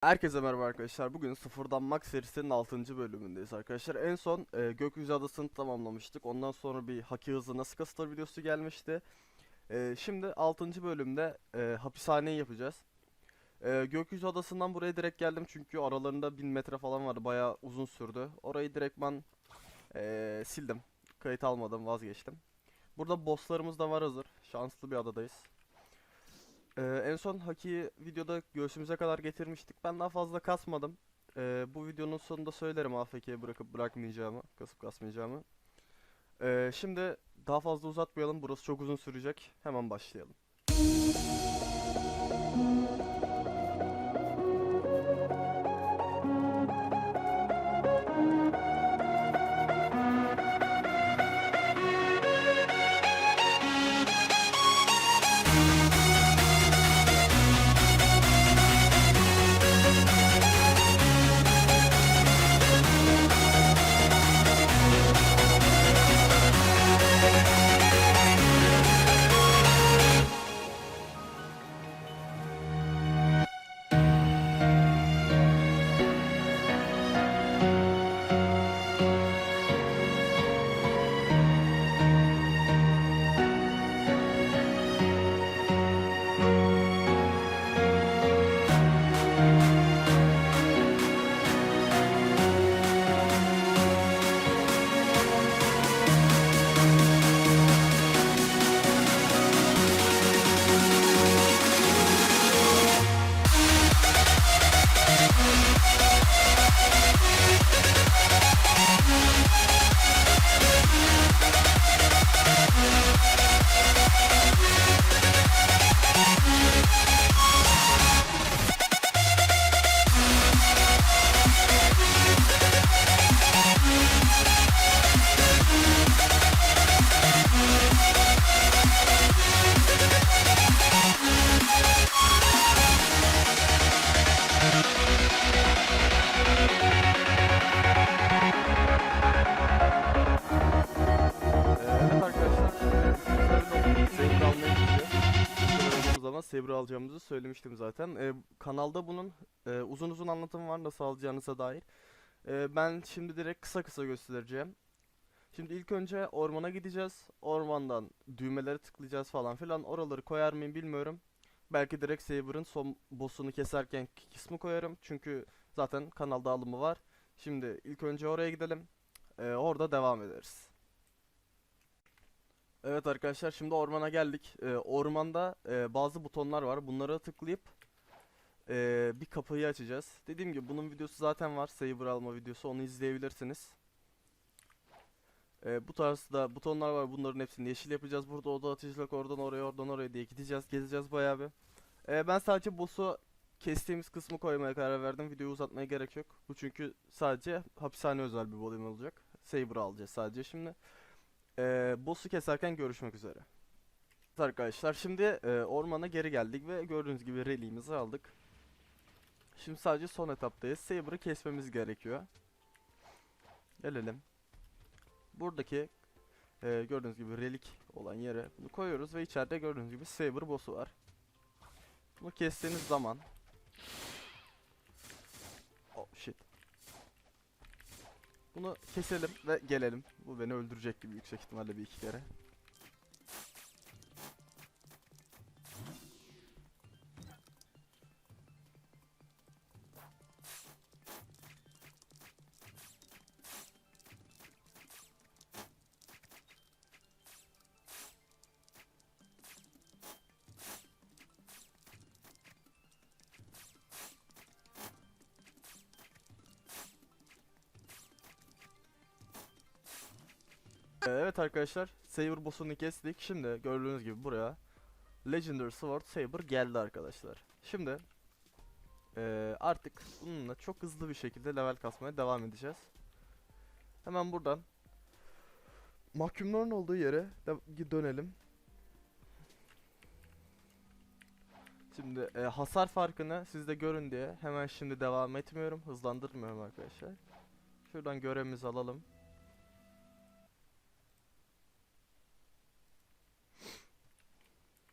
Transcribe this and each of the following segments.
Herkese merhaba arkadaşlar. Bugün Sıfırdan Max serisinin 6. bölümündeyiz arkadaşlar. En son e, Gökyüzü Adası'nı tamamlamıştık. Ondan sonra bir Haki Hızlı Nasıl Kasılır videosu gelmişti. E, şimdi 6. bölümde e, hapishaneyi yapacağız. E, Gökyüzü Adası'ndan buraya direkt geldim çünkü aralarında 1000 metre falan vardı. Bayağı uzun sürdü. Orayı direktman e, sildim. Kayıt almadım, vazgeçtim. Burada bosslarımız da var hazır. Şanslı bir adadayız. Ee, en son Haki'yi videoda göğsümüze kadar getirmiştik. Ben daha fazla kasmadım. Ee, bu videonun sonunda söylerim AFK'ye bırakıp bırakmayacağımı, kasıp kasmayacağımı. Ee, şimdi daha fazla uzatmayalım. Burası çok uzun sürecek. Hemen başlayalım. Alacağımızı söylemiştim zaten. Ee, kanalda bunun e, uzun uzun anlatımı var nasıl alacağınıza dair. Ee, ben şimdi direkt kısa kısa göstereceğim. Şimdi ilk önce ormana gideceğiz. Ormandan düğmeleri tıklayacağız falan filan. Oraları koyar mıyım bilmiyorum. Belki direkt Saber'ın son boss'unu keserken kısmı koyarım. Çünkü zaten kanalda alımı var. Şimdi ilk önce oraya gidelim. Ee, orada devam ederiz. Evet arkadaşlar şimdi ormana geldik. Ee, ormanda e, bazı butonlar var. Bunlara tıklayıp e, bir kapıyı açacağız. Dediğim gibi bunun videosu zaten var. Saber alma videosu. Onu izleyebilirsiniz. E, bu tarzda butonlar var. Bunların hepsini yeşil yapacağız. Burada oda atıcılık oradan oraya oradan oraya diye gideceğiz. Gezeceğiz bayağı bir. E, ben sadece boss'u kestiğimiz kısmı koymaya karar verdim. Videoyu uzatmaya gerek yok. Bu çünkü sadece hapishane özel bir bölüm olacak. Saber alacağız sadece şimdi. Ee, boss'u keserken görüşmek üzere. Evet arkadaşlar şimdi e, ormana geri geldik ve gördüğünüz gibi reliğimizi aldık. Şimdi sadece son etaptayız. Saber'ı kesmemiz gerekiyor. Gelelim. Buradaki e, gördüğünüz gibi relik olan yere bunu koyuyoruz ve içeride gördüğünüz gibi Saber boss'u var. Bunu kestiğiniz zaman Bunu keselim ve gelelim. Bu beni öldürecek gibi yüksek ihtimalle bir iki kere. Evet arkadaşlar, Saber boss'unu kestik. Şimdi gördüğünüz gibi buraya Legendary Sword Saber geldi arkadaşlar. Şimdi eee, artık bununla çok hızlı bir şekilde level kasmaya devam edeceğiz. Hemen buradan mahkumların olduğu yere dönelim. Şimdi eee, hasar farkını siz de görün diye hemen şimdi devam etmiyorum, hızlandırmıyorum arkadaşlar. Şuradan görevimizi alalım.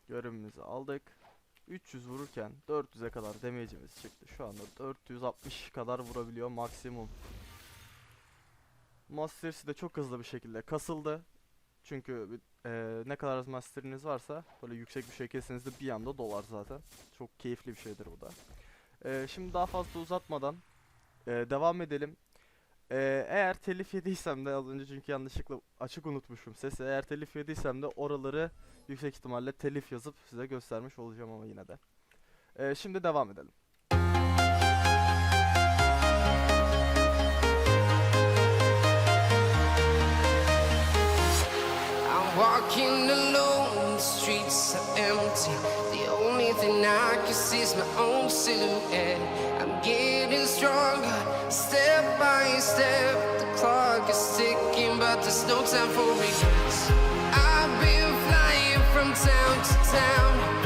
Görevimizi aldık. 300 vururken 400'e kadar damage'imiz çıktı. Şu anda 460 kadar vurabiliyor maksimum. Master'si de çok hızlı bir şekilde kasıldı. Çünkü eee, ne kadar az master'iniz varsa böyle yüksek bir şey kesinizde bir anda dolar zaten. Çok keyifli bir şeydir bu da. Eee, şimdi daha fazla uzatmadan eee, devam edelim. Eee, eğer telif yediysem de az önce çünkü yanlışlıkla açık unutmuşum sesi. Eğer telif yediysem de oraları yüksek ihtimalle telif yazıp size göstermiş olacağım ama yine de. Eee, şimdi devam edelim. I'm walking alone, the streets are empty. The only thing I can see is my own silhouette. I'm getting stronger, step by step. The clock is ticking, but there's no time for regrets. Town to town,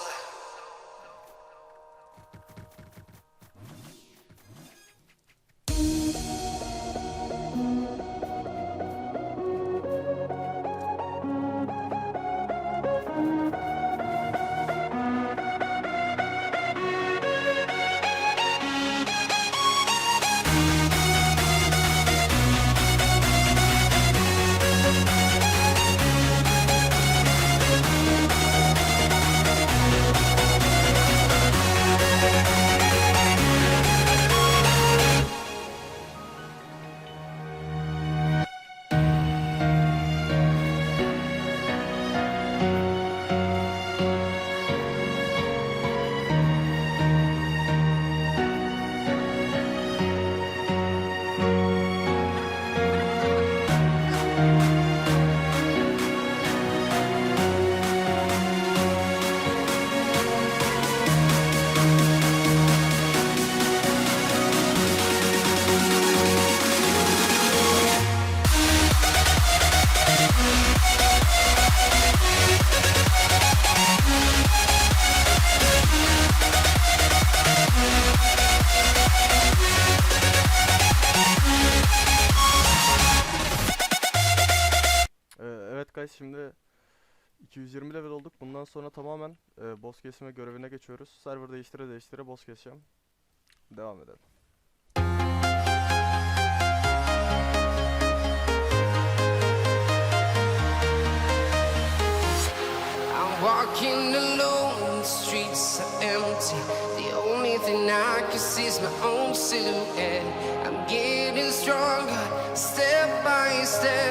guys şimdi 220 level olduk. Bundan sonra tamamen e, boss kesme görevine geçiyoruz. Server değiştire değiştire boss keseceğim. Devam edelim. Walking alone, the streets are empty. The only thing I can see is my own silhouette. I'm getting stronger, step by step.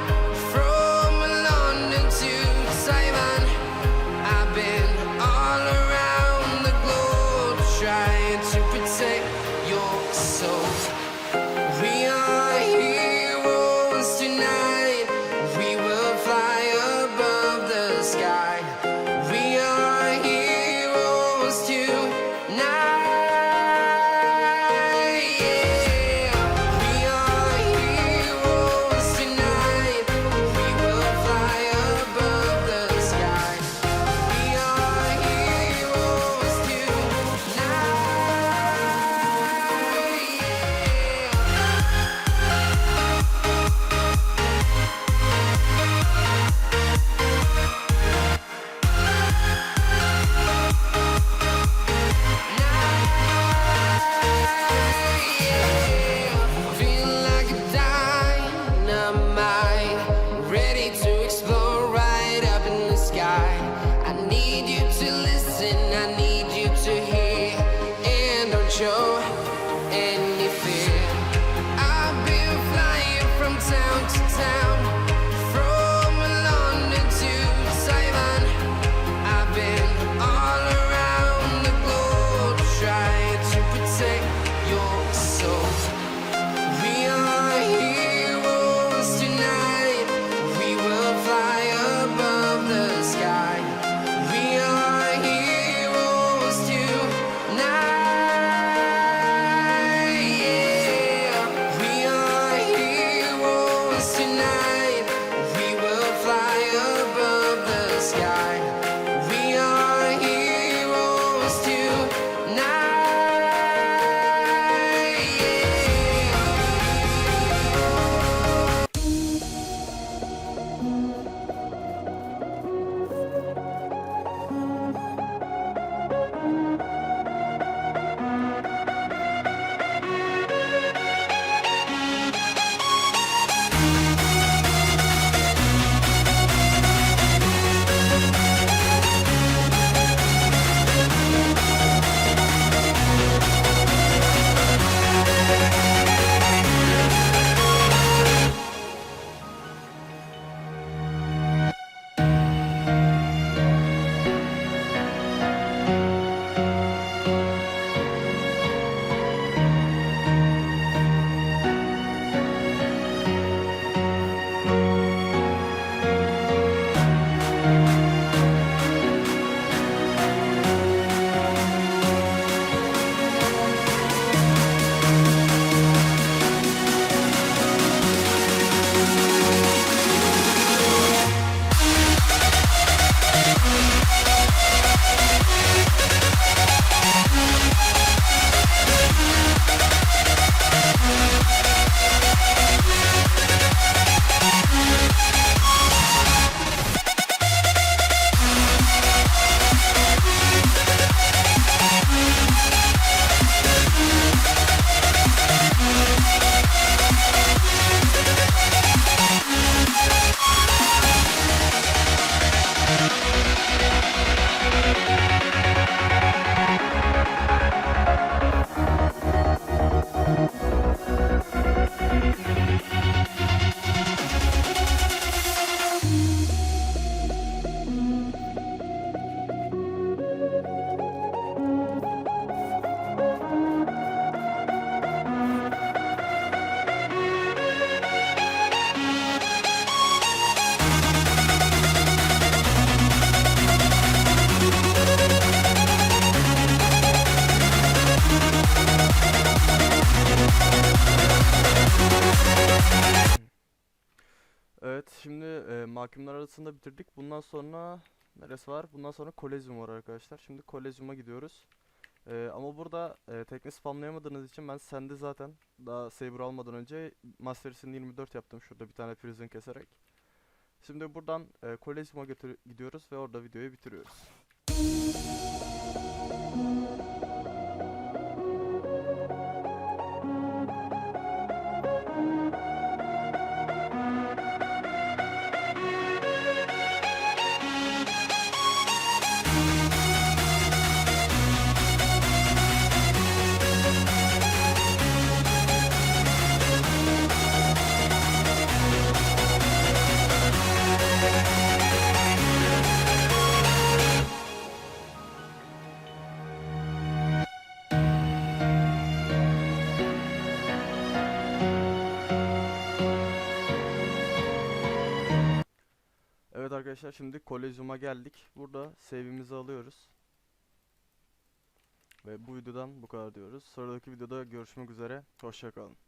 yarısını bitirdik. Bundan sonra neresi var? Bundan sonra kolezyum var arkadaşlar. Şimdi kolezyuma gidiyoruz. Ee, ama burada e, tekne spamlayamadığınız için ben sende zaten daha Saber almadan önce Masteris'in 24 yaptım şurada bir tane prison keserek. Şimdi buradan e, Kolezyum'a gidiyoruz ve orada videoyu bitiriyoruz. Arkadaşlar şimdi Kolezyum'a geldik. Burada save'imizi alıyoruz. Ve bu videodan bu kadar diyoruz. Sonraki videoda görüşmek üzere. Hoşçakalın.